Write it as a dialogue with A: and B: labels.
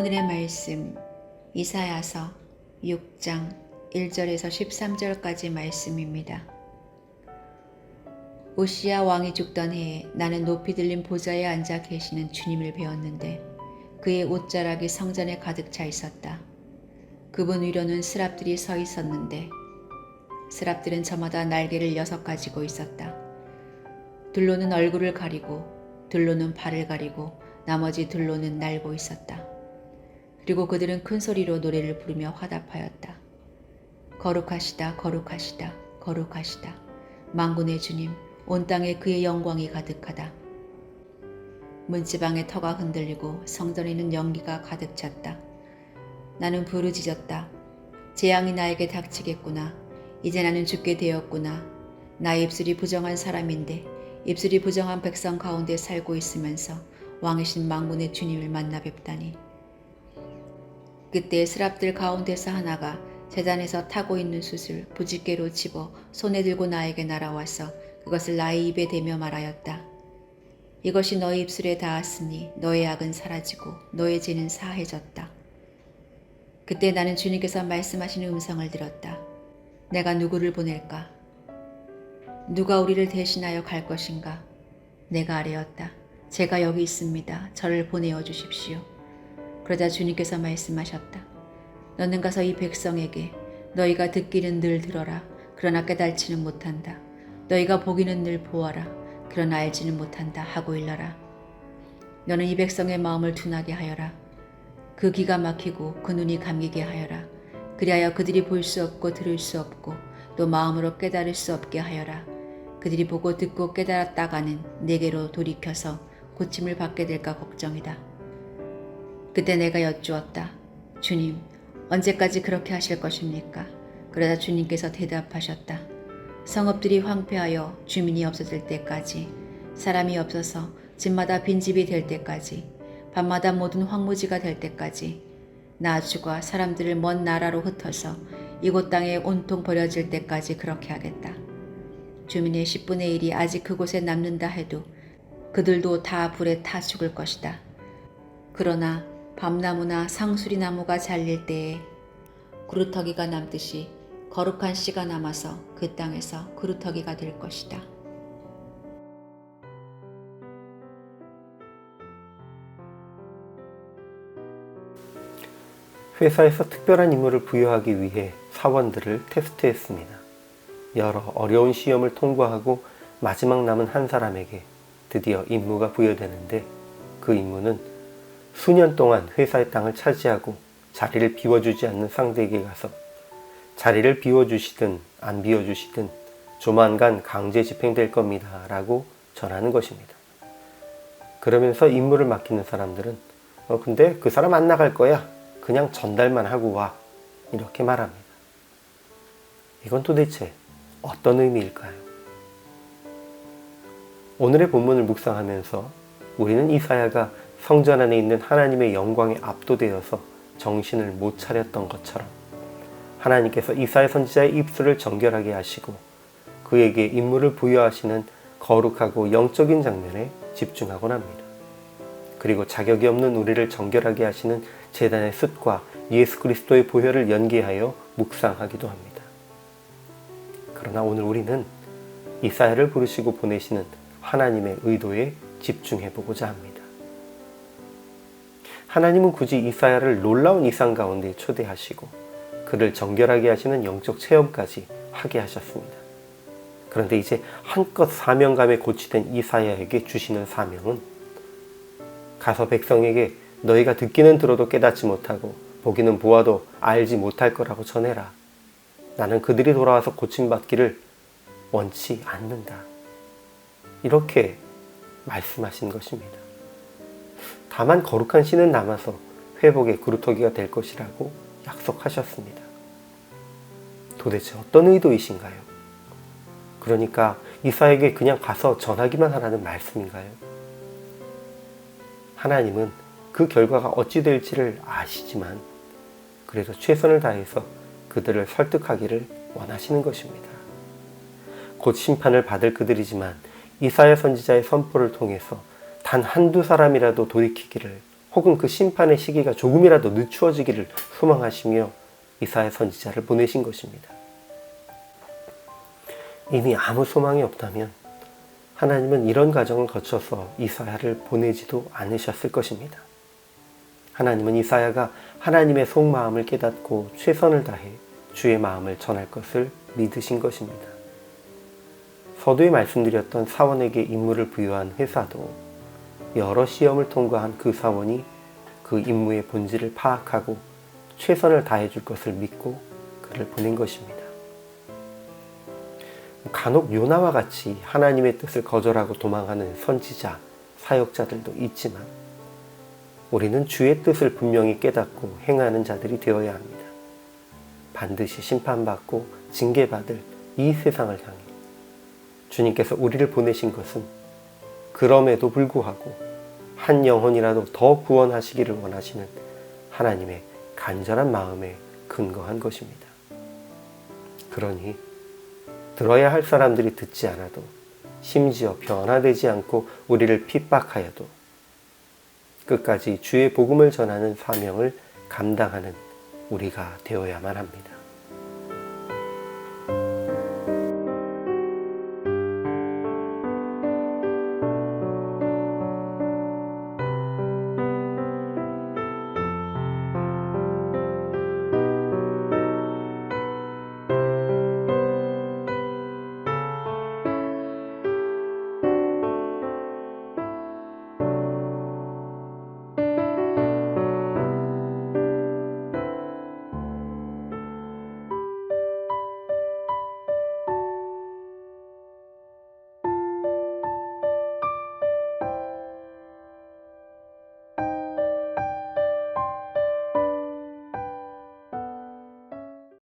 A: 오늘의 말씀 이사야서 6장 1절에서 13절까지 말씀입니다. 오시야 왕이 죽던 해에 나는 높이 들린 보좌에 앉아 계시는 주님을 배웠는데 그의 옷자락이 성전에 가득 차 있었다. 그분 위로는 스랍들이 서 있었는데 스랍들은 저마다 날개를 여섯 가지고 있었다. 둘로는 얼굴을 가리고 둘로는 발을 가리고 나머지 둘로는 날고 있었다. 그리고 그들은 큰 소리로 노래를 부르며 화답하였다. 거룩하시다, 거룩하시다, 거룩하시다. 망군의 주님, 온 땅에 그의 영광이 가득하다. 문지방의 터가 흔들리고 성전에는 연기가 가득 찼다. 나는 부르짖었다. 재앙이 나에게 닥치겠구나. 이제 나는 죽게 되었구나. 나의 입술이 부정한 사람인데 입술이 부정한 백성 가운데 살고 있으면서 왕이신 망군의 주님을 만나 뵙다니. 그때 스랍들 가운데서 하나가 재단에서 타고 있는 숯을 부집개로 집어 손에 들고 나에게 날아와서 그것을 나의 입에 대며 말하였다. 이것이 너의 입술에 닿았으니 너의 악은 사라지고 너의 죄는 사해졌다. 그때 나는 주님께서 말씀하시는 음성을 들었다. 내가 누구를 보낼까? 누가 우리를 대신하여 갈 것인가? 내가 아뢰었다. 제가 여기 있습니다. 저를 보내어 주십시오. 그러자 주님께서 말씀하셨다. 너는 가서 이 백성에게 너희가 듣기는 늘 들어라. 그러나 깨달지는 못한다. 너희가 보기는 늘 보아라. 그러나 알지는 못한다 하고 일러라. 너는 이 백성의 마음을 둔하게 하여라. 그 귀가 막히고 그 눈이 감기게 하여라. 그리하여 그들이 볼 수 없고 들을 수 없고 또 마음으로 깨달을 수 없게 하여라. 그들이 보고 듣고 깨달았다가는 내게로 돌이켜서 고침을 받게 될까 걱정이다. 그때 내가 여쭈었다. 주님, 언제까지 그렇게 하실 것입니까? 그러자 주님께서 대답하셨다. 성읍들이 황폐하여 주민이 없어질 때까지, 사람이 없어서 집마다 빈집이 될 때까지, 밤마다 모든 황무지가 될 때까지, 나주가 사람들을 먼 나라로 흩어서 이곳 땅에 온통 버려질 때까지 그렇게 하겠다. 주민의 10분의 1이 아직 그곳에 남는다 해도 그들도 다 불에 타 죽을 것이다. 그러나 밤나무나 상수리 나무가 잘릴 때에 구루터기가 남듯이 거룩한 씨가 남아서 그 땅에서 구루터기가 될 것이다.
B: 회사에서 특별한 임무를 부여하기 위해 사원들을 테스트했습니다. 여러 어려운 시험을 통과하고 마지막 남은 한 사람에게 드디어 임무가 부여되는데 그 임무는 수년 동안 회사의 땅을 차지하고 자리를 비워주지 않는 상대에게 가서 자리를 비워주시든 안 비워주시든 조만간 강제 집행될 겁니다. 라고 전하는 것입니다. 그러면서 임무를 맡기는 사람들은 어, 근데 그 사람 안 나갈 거야. 그냥 전달만 하고 와. 이렇게 말합니다. 이건 도대체 어떤 의미일까요? 오늘의 본문을 묵상하면서 우리는 이사야가 성전 안에 있는 하나님의 영광에 압도되어서 정신을 못 차렸던 것처럼 하나님께서 이사야 선지자의 입술을 정결하게 하시고 그에게 임무를 부여하시는 거룩하고 영적인 장면에 집중하곤 합니다. 그리고 자격이 없는 우리를 정결하게 하시는 재단의 숯과 예수 그리스도의 보혈을 연계하여 묵상하기도 합니다. 그러나 오늘 우리는 이사야를 부르시고 보내시는 하나님의 의도에 집중해 보고자 합니다. 하나님은 굳이 이사야를 놀라운 이상 가운데 초대하시고 그를 정결하게 하시는 영적 체험까지 하게 하셨습니다. 그런데 이제 한껏 사명감에 고치된 이사야에게 주시는 사명은 가서 백성에게 너희가 듣기는 들어도 깨닫지 못하고 보기는 보아도 알지 못할 거라고 전해라. 나는 그들이 돌아와서 고침받기를 원치 않는다. 이렇게 말씀하신 것입니다. 다만 거룩한 신은 남아서 회복의 그루터기가 될 것이라고 약속하셨습니다. 도대체 어떤 의도이신가요? 그러니까 이사에게 그냥 가서 전하기만 하라는 말씀인가요? 하나님은 그 결과가 어찌 될지를 아시지만 그래서 최선을 다해서 그들을 설득하기를 원하시는 것입니다. 곧 심판을 받을 그들이지만 이사야 선지자의 선포를 통해서 단 한두 사람이라도 돌이키기를 혹은 그 심판의 시기가 조금이라도 늦추어지기를 소망하시며 이사야 선지자를 보내신 것입니다. 이미 아무 소망이 없다면 하나님은 이런 과정을 거쳐서 이사야를 보내지도 않으셨을 것입니다. 하나님은 이사야가 하나님의 속마음을 깨닫고 최선을 다해 주의 마음을 전할 것을 믿으신 것입니다. 서두에 말씀드렸던 사원에게 임무를 부여한 회사도 여러 시험을 통과한 그 사원이 그 임무의 본질을 파악하고 최선을 다해 줄 것을 믿고 그를 보낸 것입니다. 간혹 요나와 같이 하나님의 뜻을 거절하고 도망하는 선지자, 사역자들도 있지만 우리는 주의 뜻을 분명히 깨닫고 행하는 자들이 되어야 합니다. 반드시 심판받고 징계받을 이 세상을 향해 주님께서 우리를 보내신 것은 그럼에도 불구하고 한 영혼이라도 더 구원하시기를 원하시는 하나님의 간절한 마음에 근거한 것입니다. 그러니 들어야 할 사람들이 듣지 않아도 심지어 변화되지 않고 우리를 핍박하여도 끝까지 주의 복음을 전하는 사명을 감당하는 우리가 되어야만 합니다.